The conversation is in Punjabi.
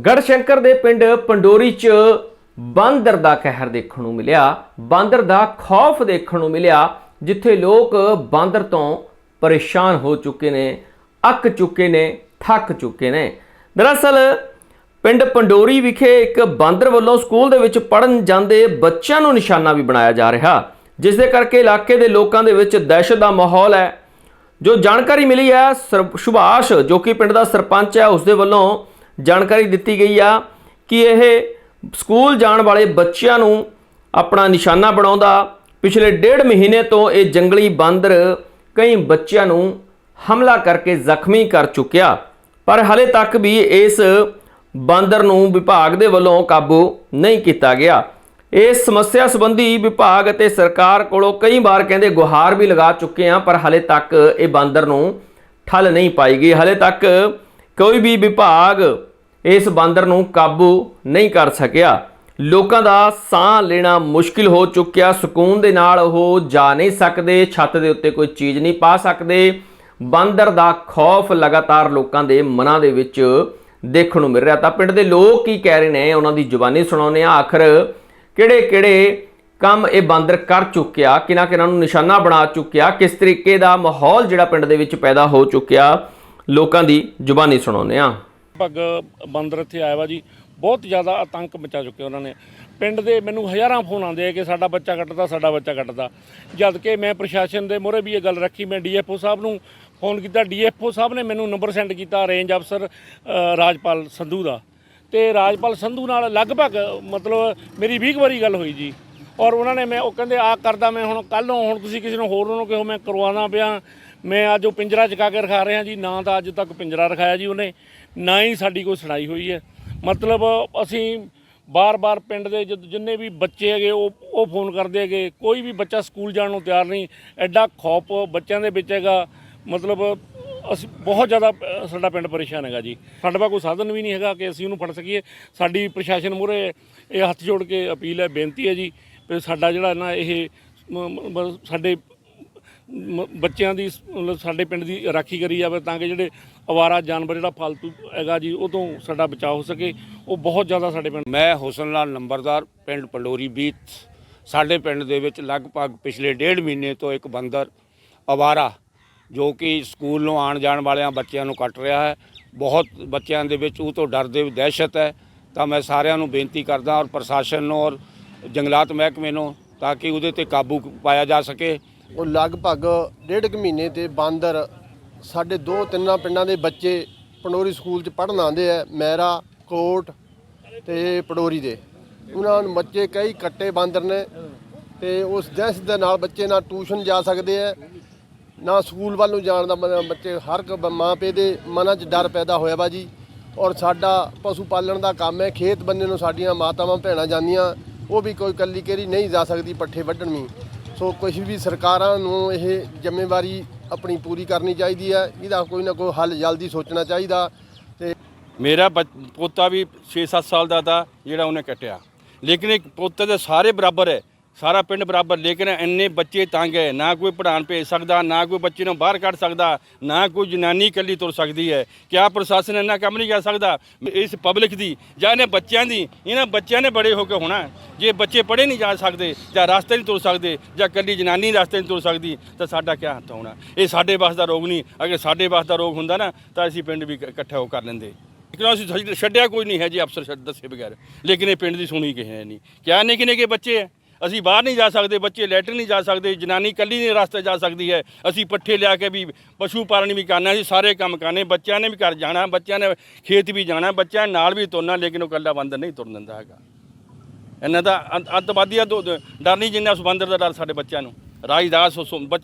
ਗੜਸ਼ੰਕਰ ਦੇ ਪਿੰਡ ਪੰਡੋਰੀ 'ਚ ਬਾਂਦਰ ਦਾ ਕਹਿਰ ਦੇਖਣ ਨੂੰ ਮਿਲਿਆ। ਬਾਂਦਰ ਦਾ ਖੌਫ ਦੇਖਣ ਨੂੰ ਮਿਲਿਆ, ਜਿੱਥੇ ਲੋਕ ਬਾਂਦਰ ਤੋਂ ਪਰੇਸ਼ਾਨ ਹੋ ਚੁੱਕੇ ਨੇ, ਅੱਕ ਚੁੱਕੇ ਨੇ, ਥੱਕ ਚੁੱਕੇ ਨੇ। ਦਰਅਸਲ, ਪਿੰਡ ਪੰਡੋਰੀ ਵਿਖੇ ਇੱਕ ਬਾਂਦਰ ਵੱਲੋਂ ਸਕੂਲ ਦੇ ਵਿੱਚ ਪੜਨ ਜਾਂਦੇ ਬੱਚਿਆਂ ਨੂੰ ਨਿਸ਼ਾਨਾ ਵੀ ਬਣਾਇਆ ਜਾ ਰਿਹਾ, ਜਿਸ ਦੇ ਕਰਕੇ ਇਲਾਕੇ ਦੇ ਲੋਕਾਂ ਦੇ ਵਿੱਚ ਦਹਿਸ਼ਤ ਦਾ ਮਾਹੌਲ ਹੈ। ਜੋ ਜਾਣਕਾਰੀ ਮਿਲੀ ਹੈ, ਸਰ- ਸੁਭਾਸ਼, ਜੋ ਕਿ ਪਿੰਡ ਦਾ ਸਰਪੰਚ ਹੈ, ਉਸ ਦੇ ਵੱਲੋਂ ਜਾਣਕਾਰੀ ਦਿੱਤੀ ਗਈ ਆ ਕਿ ਇਹ ਸਕੂਲ ਜਾਣ ਵਾਲੇ ਬੱਚਿਆਂ ਨੂੰ ਆਪਣਾ ਨਿਸ਼ਾਨਾ ਬਣਾਉਂਦਾ। ਪਿਛਲੇ ਡੇਢ ਮਹੀਨੇ ਤੋਂ ਇਹ ਜੰਗਲੀ ਬਾਂਦਰ ਕਈ ਬੱਚਿਆਂ ਨੂੰ ਹਮਲਾ ਕਰਕੇ ਜ਼ਖਮੀ ਕਰ ਚੁੱਕਿਆ। ਪਰ ਹਲੇ ਤੱਕ ਵੀ ਇਸ ਬਾਂਦਰ ਨੂੰ ਵਿਭਾਗ ਦੇ ਵੱਲੋਂ ਕਾਬੂ ਨਹੀਂ ਕੀਤਾ ਗਿਆ। ਇਸ ਸਮੱਸਿਆ ਸੰਬੰਧੀ ਵਿਭਾਗ ਅਤੇ ਸਰਕਾਰ ਕੋਲੋਂ ਕਈ ਵਾਰ ਕਹਿੰਦੇ ਗੁਹਾਰ ਵੀ ਲਗਾ ਚੁੱਕੇ ਆ ਪਰ ਹਲੇ ਤੱਕ ਇਹ ਬਾਂਦਰ ਨੂੰ ਠੱਲ ਨਹੀਂ ਪਾਈ ਗਈ। ਹਲੇ ਤੱਕ ਕੋਈ ਵੀ ਵਿਭਾਗ ਇਸ ਬਾਂਦਰ ਨੂੰ ਕਾਬੂ ਨਹੀਂ ਕਰ ਸਕਿਆ। ਲੋਕਾਂ ਦਾ ਸਾਹ ਲੈਣਾ ਮੁਸ਼ਕਿਲ ਹੋ ਚੁੱਕਿਆ। ਸਕੂਨ ਦੇ ਨਾਲ ਉਹ ਜਾ ਨਹੀਂ ਸਕਦੇ, ਛੱਤ ਦੇ ਉੱਤੇ ਕੋਈ ਚੀਜ਼ ਨਹੀਂ ਪਾ ਸਕਦੇ। ਬਾਂਦਰ ਦਾ ਖੌਫ ਲਗਾਤਾਰ ਲੋਕਾਂ ਦੇ ਮਨਾਂ ਦੇ ਵਿੱਚ ਦੇਖਣ ਨੂੰ ਮਿਲ ਰਿਹਾ। ਤਾਂ ਪਿੰਡ ਦੇ ਲੋਕ ਕੀ ਕਹਿ ਰਹੇ ਨੇ? ਉਹਨਾਂ ਦੀ ਜ਼ੁਬਾਨੀ ਸੁਣਾਉਂਦੇ ਆ ਆਖਰ ਕਿਹੜੇ ਕਿਹੜੇ ਕੰਮ ਇਹ ਬਾਂਦਰ ਕਰ ਚੁੱਕਿਆ? ਕਿਨਾਂ ਕਿਨਾਂ ਨੂੰ ਨਿਸ਼ਾਨਾ ਬਣਾ ਚੁੱਕਿਆ? ਕਿਸ ਤਰੀਕੇ ਦਾ ਮਾਹੌਲ ਜਿਹੜਾ ਪਿੰਡ ਦੇ ਵਿੱਚ ਪੈਦਾ ਹੋ ਚੁੱਕਿਆ? ਲੋਕਾਂ ਦੀ ਜ਼ੁਬਾਨੀ ਸੁਣਾਉਂਦੇ ਆ ਪੱਗ ਬਾਂਦਰ ਇੱਥੇ ਆਇਆ ਵਾ ਜੀ। ਬਹੁਤ ਜ਼ਿਆਦਾ ਆਤੰਕ ਮਚਾ ਚੁੱਕੇ ਉਹਨਾਂ ਨੇ। ਪਿੰਡ ਦੇ ਮੈਨੂੰ ਹਜ਼ਾਰਾਂ ਫੋਨ ਆਉਂਦੇ ਆ ਕਿ ਸਾਡਾ ਬੱਚਾ ਕੱਟਦਾ, ਸਾਡਾ ਬੱਚਾ ਕੱਟਦਾ। ਜਦ ਕਿ ਮੈਂ ਪ੍ਰਸ਼ਾਸਨ ਦੇ ਮੋਹਰੇ ਵੀ ਇਹ ਗੱਲ ਰੱਖੀ, ਮੈਂ ਡੀਐਫਓ ਸਾਹਿਬ ਨੂੰ ਫੋਨ ਕੀਤਾ। ਡੀਐਫਓ ਸਾਹਿਬ ਨੇ ਮੈਨੂੰ ਨੰਬਰ ਸੈਂਡ ਕੀਤਾ ਰੇਂਜ ਅਫਸਰ ਰਾਜਪਾਲ ਸੰਧੂ ਦਾ। ਤੇ ਰਾਜਪਾਲ ਸੰਧੂ ਨਾਲ ਲਗਭਗ, ਮਤਲਬ ਮੇਰੀ 20 ਕੁ ਵਾਰੀ ਗੱਲ ਹੋਈ ਜੀ। ਔਰ ਉਹਨਾਂ ਨੇ ਮੈਂ ਉਹ ਕਹਿੰਦੇ ਆ ਕਰਦਾ ਮੈਂ ਹੁਣ ਕੱਲ ਨੂੰ ਹੁਣ ਤੁਸੀਂ ਕਿਸੇ ਨੂੰ ਹੋਰ ਨੂੰ ਕਿਹੋ, ਮੈਂ ਕਰਵਾਉਣਾ ਪਿਆ। ਮੈਂ ਅੱਜ ਉਹ ਪਿੰਜਰਾ ਚਕਾ ਕੇ ਰਖਾ ਰਿਹਾ ਜੀ, ਨਾ ਤਾਂ ਅੱਜ ਤੱਕ ਪਿੰਜਰਾ ਰਖਾਇਆ ਜੀ ਉਹਨੇ, ਨਾ ਹੀ ਸਾਡੀ ਕੋਈ ਸੁਣਾਈ ਹੋਈ ਹੈ। ਮਤਲਬ ਅਸੀਂ ਬਾਰ-ਬਾਰ ਪਿੰਡ ਦੇ ਜਦ- ਜਿੰਨੇ ਵੀ ਬੱਚੇ ਹੈਗੇ, ਉਹ ਉਹ ਫੋਨ ਕਰਦੇ ਹੈਗੇ, ਕੋਈ ਵੀ ਬੱਚਾ ਸਕੂਲ ਜਾਣ ਨੂੰ ਤਿਆਰ ਨਹੀਂ, ਐਡਾ ਖੌਫ ਬੱਚਿਆਂ ਦੇ ਵਿੱਚ ਹੈਗਾ। ਮਤਲਬ ਅਸੀਂ ਬਹੁਤ ਜ਼ਿਆਦਾ ਸਾਡਾ ਪਿੰਡ ਪਰੇਸ਼ਾਨ ਹੈਗਾ ਜੀ। ਸਾਡੇ ਕੋਲ ਕੋਈ ਸਾਧਨ ਵੀ ਨਹੀਂ ਹੈਗਾ ਕਿ ਅਸੀਂ ਉਹਨੂੰ ਫੜ ਸਕੀਏ। ਸਾਡੀ ਪ੍ਰਸ਼ਾਸਨ ਮੂਹਰੇ ਇਹ ਹੱਥ ਜੋੜ ਕੇ ਅਪੀਲ ਹੈ, ਬੇਨਤੀ ਹੈ ਜੀ, ਵੀ ਸਾਡਾ ਜਿਹੜਾ ਨਾ ਇਹ ਸਾਡੇ ਮ- ਬੱਚਿਆਂ ਦੀ ਸ- ਮਤਲਬ ਸਾਡੇ ਪਿੰਡ ਦੀ ਰਾਖੀ ਕਰੀ ਜਾਵੇ ਤਾਂ ਕਿ ਜਿਹੜੇ ਅਵਾਰਾ ਜਾਨਵਰ ਜਿਹੜਾ ਫालतू ਹੈਗਾ ਜੀ, ਉਹ ਤੋਂ ਸਾਡਾ ਬਚਾਅ ਹੋ ਸਕੇ। ਉਹ ਬਹੁਤ ਜ਼ਿਆਦਾ ਸਾਡੇ ਪਿੰਡ ਮੈਂ ਹੁਸਨ ਲਾਲ ਨੰਬਰਦਾਰ, ਪਿੰਡ ਪੰਡੋਰੀ ਬੀਤ। ਸਾਡੇ ਪਿੰਡ ਦੇ ਵਿੱਚ ਲਗਭਗ ਪਿਛਲੇ ਡੇਢ ਮਹੀਨੇ ਤੋਂ ਇੱਕ ਬੰਦਰ ਅਵਾਰਾ, ਜੋ ਕਿ ਸਕੂਲ ਨੂੰ ਆਉਣ ਜਾਣ ਵਾਲਿਆਂ ਬੱਚਿਆਂ ਨੂੰ ਕੱਟ ਰਿਹਾ ਹੈ। ਬਹੁਤ ਬੱਚਿਆਂ ਦੇ ਵਿੱਚ ਉਹ ਤੋਂ ਡਰਦੇ ਵੀ ਦਹਿਸ਼ਤ ਹੈ। ਤਾਂ ਮੈਂ ਸਾਰਿਆਂ ਨੂੰ ਬੇਨਤੀ ਕਰਦਾ ਔਰ ਪ੍ਰਸ਼ਾਸਨ ਨੂੰ ਔਰ ਜੰਗਲਾਤ ਮਹਿਕਮੇ ਨੂੰ ਤਾਂ ਕਿ ਉਹਦੇ ਤੇ ਕਾਬੂ ਪਾਇਆ ਜਾ ਸਕੇ। ਉਹ ਲਗਭਗ ਡੇਢ ਕੁ ਮਹੀਨੇ ਤੇ ਬਾਂਦਰ ਸਾਡੇ ਦੋ ਤਿੰਨਾਂ ਪਿੰਡਾਂ ਦੇ ਬੱਚੇ ਪੰਡੋਰੀ ਸਕੂਲ 'ਚ ਪੜ੍ਹਨ ਆਉਂਦੇ ਆ, ਮੈਰਾ, ਕੋਟ ਤੇ ਪਡੋਰੀ ਦੇ। ਉਹਨਾਂ ਨੂੰ ਬੱਚੇ ਕਈ ਕੱਟੇ ਬਾਂਦਰ ਨੇ ਤੇ ਉਸ ਦਹਿਸ਼ਤ ਦੇ ਨਾਲ ਬੱਚੇ ਨਾ ਟਿਊਸ਼ਨ ਜਾ ਸਕਦੇ ਆ, ਨਾ ਸਕੂਲ ਵੱਲ ਨੂੰ ਜਾਣ ਦਾ ਬੱਚੇ ਹਰ ਇੱਕ ਮਾਂ ਪਿਓ ਦੇ ਮਨਾਂ 'ਚ ਡਰ ਪੈਦਾ ਹੋਇਆ ਵਾ ਜੀ। ਔਰ ਸਾਡਾ ਪਸ਼ੂ ਪਾਲਣ ਦਾ ਕੰਮ ਹੈ, ਖੇਤ ਬੰਨੇ ਨੂੰ ਸਾਡੀਆਂ ਮਾਤਾਵਾਂ, ਭੈਣਾਂ ਜਾਂਦੀਆਂ, ਉਹ ਵੀ ਕੋਈ ਕੱਲੀ ਕੇਰੀ ਨਹੀਂ ਜਾ ਸਕਦੀ ਪੱਠੇ ਵੱਢਣ ਵੀ। ਸੋ ਕੁਝ ਵੀ ਸਰਕਾਰਾਂ ਨੂੰ ਇਹ ਜ਼ਿੰਮੇਵਾਰੀ ਆਪਣੀ ਪੂਰੀ ਕਰਨੀ ਚਾਹੀਦੀ ਹੈ, ਇਹਦਾ ਕੋਈ ਨਾ ਕੋਈ ਹੱਲ ਜਲਦੀ ਸੋਚਣਾ ਚਾਹੀਦਾ ਤੇ ਮੇਰਾ ਬੱਚ- ਪੋਤਾ ਵੀ 6-7 ਸਾਲ ਦਾ ਤਾ ਜਿਹੜਾ ਉਹਨੇ ਕੱਟਿਆ। ਲੇਕਿਨ ਇੱਕ ਪੋਤੇ ਦੇ ਸਾਰੇ ਬਰਾਬਰ ਹੈ। ਸਾਰਾ ਪਿੰਡ ਬਰਾਬਰ, ਲੇਕਿਨ ਇੰਨੇ ਬੱਚੇ ਤੰਗ ਹੈ। ਨਾ ਕੋਈ ਪੜ੍ਹਾਉਣ ਭੇਜ ਸਕਦਾ, ਨਾ ਕੋਈ ਬੱਚੇ ਨੂੰ ਬਾਹਰ ਕੱਢ ਸਕਦਾ, ਨਾ ਕੋਈ ਜਨਾਨੀ ਇਕੱਲੀ ਤੁਰ ਸਕਦੀ ਹੈ। ਕਿਆ ਪ੍ਰਸ਼ਾਸਨ ਇੰਨਾ ਕੰਮ ਨਹੀਂ ਕਰ ਸਕਦਾ? ਇਸ ਪਬਲਿਕ ਦੀ ਜਾਂ ਇਹਨਾਂ ਬੱਚਿਆਂ ਦੀ, ਇਹਨਾਂ ਬੱਚਿਆਂ ਨੇ ਬੜੇ ਹੋ ਕੇ ਹੋਣਾ ਜੇ ਬੱਚੇ ਪੜ੍ਹੇ ਨਹੀਂ ਜਾ ਸਕਦੇ, ਜਾਂ ਰਸਤੇ ਨਹੀਂ ਤੁਰ ਸਕਦੇ, ਜਾਂ ਇਕੱਲੀ ਜਨਾਨੀ ਰਸਤੇ ਨਹੀਂ ਤੁਰ ਸਕਦੀ, ਤਾਂ ਸਾਡਾ ਕਿਆ ਹੱਥ ਹੋਣਾ? ਇਹ ਸਾਡੇ ਵਾਸ ਦਾ ਰੋਗ ਨਹੀਂ। ਅਗਰ ਸਾਡੇ ਵਾਸ ਦਾ ਰੋਗ ਹੁੰਦਾ ਨਾ, ਤਾਂ ਅਸੀਂ ਪਿੰਡ ਵੀ ਇਕੱਠਾ ਹੋ ਕਰ ਲੈਂਦੇ। ਲੇਕਿਨ ਅਸੀਂ ਛੱਡ- ਛੱਡਿਆ ਕੋਈ ਨਹੀਂ ਹੈ ਜੀ, ਅਫਸਰ ਛੱਡ ਦੱਸੇ ਬਗੈਰ। ਲੇਕਿਨ ਇਹ ਪਿੰਡ ਦੀ ਸੁਣੀ ਕਿਸੇ ਨੇ ਨਹੀਂ। ਕਿਆ ਨਿੱਕੇ ਨਿੱਕੇ ਬੱਚੇ ਹੈ? ਅਸੀਂ ਬਾਹਰ ਨਹੀਂ ਜਾ ਸਕਦੇ, ਬੱਚੇ ਲੈਟਰ ਨਹੀਂ ਜਾ ਸਕਦੇ, ਜਨਾਨੀ ਇਕੱਲੀ ਨਹੀਂ ਰਸਤੇ ਜਾ ਸਕਦੀ ਹੈ। ਅਸੀਂ ਪੱਠੇ ਲਿਆ ਕੇ ਵੀ ਪਸ਼ੂ ਪਾਲਣ ਵੀ ਕਰਨਾ ਅਸੀਂ ਸਾਰੇ ਕੰਮ ਕਰਨੇ ਬੱਚਿਆਂ ਨੇ ਵੀ ਘਰ ਜਾਣਾ, ਬੱਚਿਆਂ ਨੇ ਖੇਤ ਵੀ ਜਾਣਾ, ਬੱਚਿਆਂ ਨਾਲ ਵੀ ਤੁਰਨਾ, ਲੇਕਿਨ ਉਹ ਇਕੱਲਾ ਬੰਦਰ ਨਹੀਂ ਤੁਰਨ ਦਿੰਦਾ ਹੈਗਾ। ਇਹਨਾਂ ਦਾ ਅੰਤ- ਅੱਤਵਾਦੀਆਂ ਤੋਂ ਡਰ ਨਹੀਂ ਜਿੰਨਾ ਉਸ ਬੰਦਰ ਦਾ ਡਰ ਸਾਡੇ ਬੱਚਿਆਂ ਨੂੰ। ਰਾਜਦਾਸ ਉਸ ਬੱਚੇ